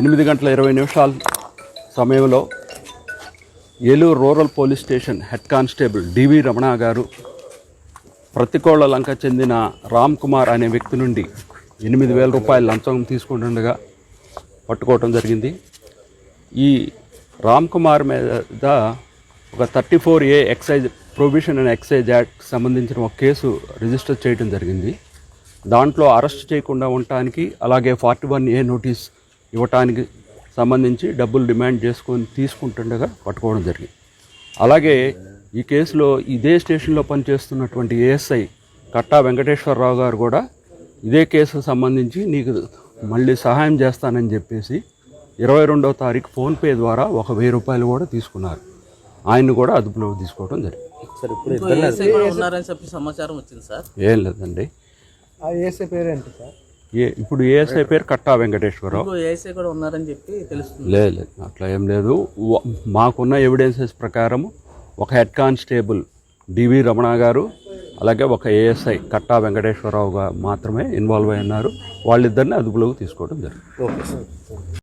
ఎనిమిది గంటల ఇరవై నిమిషాల సమయంలో Eluru rural police station head constable DV Ramana గారు ప్రతికోళ్ళ లంక చెందిన రామ్ కుమార్ అనే వ్యక్తి నుండి ఎనిమిది వేల రూపాయలు లంచం తీసుకుంటుండగా పట్టుకోవటం జరిగింది. ఈ రామ్ కుమార్ మీద ఒక thirty four A excise provision and excise act సంబంధించిన ఒక కేసు రిజిస్టర్ చేయడం జరిగింది. దాంట్లో అరెస్ట్ చేయకుండా ఉండటానికి అలాగే ఫార్టీ వన్ ఏ నోటీస్ ఇవ్వటానికి సంబంధించి డబ్బులు డిమాండ్ చేసుకొని తీసుకుంటుండగా పట్టుకోవడం జరిగింది. అలాగే ఈ కేసులో ఇదే స్టేషన్లో పనిచేస్తున్నటువంటి ఏఎస్ఐ కట్టా వెంకటేశ్వరరావు గారు కూడా ఇదే కేసుకు సంబంధించి నీకు మళ్ళీ సహాయం చేస్తానని చెప్పేసి ఇరవై రెండవ తారీఖు ఫోన్పే ద్వారా ఒక వెయ్యి రూపాయలు కూడా తీసుకున్నారు. ఆయన్ని కూడా అదుపులోకి తీసుకోవడం జరిగింది. సార్ చెప్పి సమాచారం వచ్చింది సార్. ఏం లేదండి. ఆ ఏసే పేరు ఏంటి సార్? ఏ ఇప్పుడు ఏఎస్ఐ పేరు కట్టా వెంకటేశ్వరరావు? ఏసై కూడా ఉన్నారని చెప్పి తెలుస్తుంది. లేదు లేదు అట్లా ఏం లేదు. మాకున్న ఎవిడెన్సెస్ ప్రకారం ఒక హెడ్ కానిస్టేబుల్ డివి రమణ గారు అలాగే ఒక ఏఎస్ఐ కట్టా వెంకటేశ్వరరావు మాత్రమే ఇన్వాల్వ్ అయి ఉన్నారు. వాళ్ళిద్దరిని అదుపులోకి తీసుకోవడం జరిగింది ఓకే సార్.